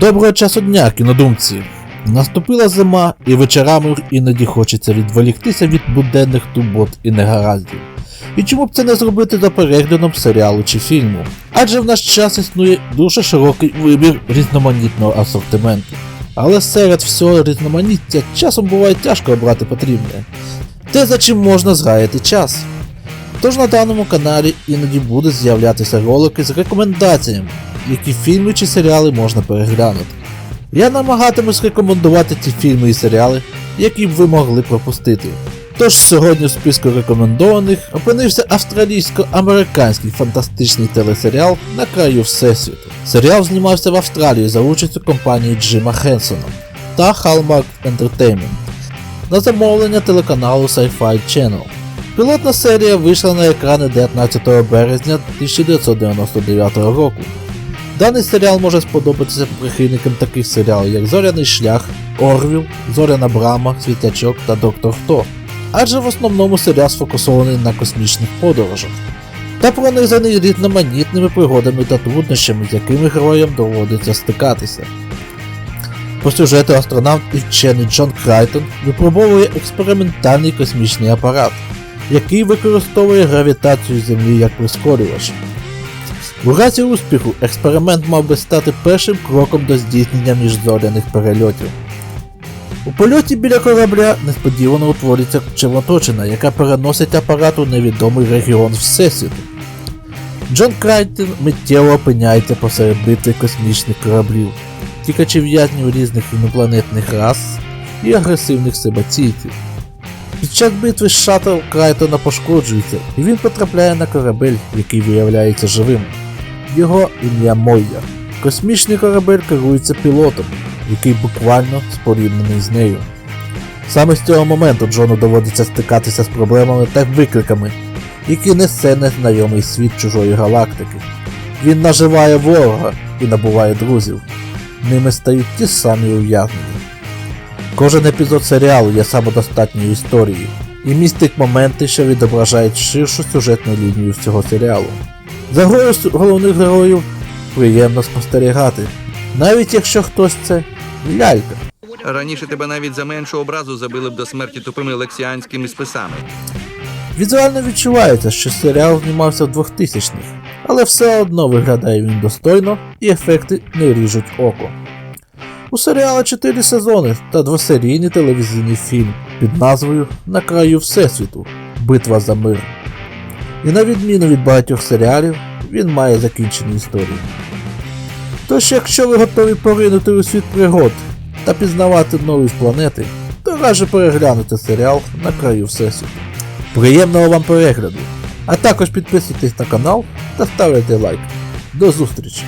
Доброго часу дня, кінодумці! Наступила зима, і вечорами іноді хочеться відволіктися від буденних тубот і негараздів. І чому б це не зробити за переглядом серіалу чи фільму? Адже в наш час існує дуже широкий вибір різноманітного асортименту. Але серед всього різноманіття часом буває тяжко обрати потрібне. Те, за чим можна згаяти час. Тож на даному каналі іноді буде з'являтися ролики з рекомендаціями, які фільми чи серіали можна переглянути. Я намагатимусь рекомендувати ті фільми і серіали, які б ви могли пропустити. Тож сьогодні в списку рекомендованих опинився австралійсько-американський фантастичний телесеріал На краю Всесвіту. Серіал знімався в Австралії за участю компанії Джима Хенсона та Hallmark Entertainment на замовлення телеканалу Sci-Fi Channel. Пілотна серія вийшла на екрани 19 березня 1999 року. Даний серіал може сподобатися прихильникам таких серіалів, як Зоряний шлях, Орвіл, Зоряна Брама, Світлячок та Доктор Хто. Адже в основному серіал сфокусований на космічних подорожах та пронизаний різноманітними пригодами та труднощами, з якими героям доводиться стикатися. По сюжету астронавт і вчений Джон Крайтон випробовує експериментальний космічний апарат, який використовує гравітацію Землі як прискорювач. У разі успіху експеримент мав би стати першим кроком до здійснення міжзоряних перельотів. У польоті біля корабля несподівано утворюється червоточина, яка переносить апарат у невідомий регіон Всесвіту. Джон Крайтон миттєво опиняється посеред битви космічних кораблів, тікачі в'язнів різних інопланетних рас і агресивних себаційців. Під час битви шаттл Крайтона пошкоджується, і він потрапляє на корабель, який виявляється живим. Його ім'я Мойя. Космічний корабель керується пілотом, який буквально споріднений з нею. Саме з цього моменту Джону доводиться стикатися з проблемами та викликами, які несе незнайомий світ чужої галактики. Він наживає ворога і набуває друзів. Ними стають ті самі ув'язнені. Кожен епізод серіалу є самодостатньою історією і містить моменти, що відображають ширшу сюжетну лінію всього серіалу. За грою головних героїв приємно спостерігати, навіть якщо хтось це лялька. Раніше тебе навіть за меншу образу забили б до смерті тупими лексіанськими списами. Візуально відчувається, що серіал знімався в 2000-х, але все одно виглядає він достойно і ефекти не ріжуть око. У серіала 4 сезони та двосерійний телевізійний фільм під назвою На краю Всесвіту Битва за мир. І на відміну від багатьох серіалів, він має закінчену історію. Тож, якщо ви готові поринути у світ пригод та пізнавати нові планети, то раджу переглянути серіал На краю Всесвіту. Приємного вам перегляду! А також підписуйтесь на канал та ставте лайк. До зустрічі!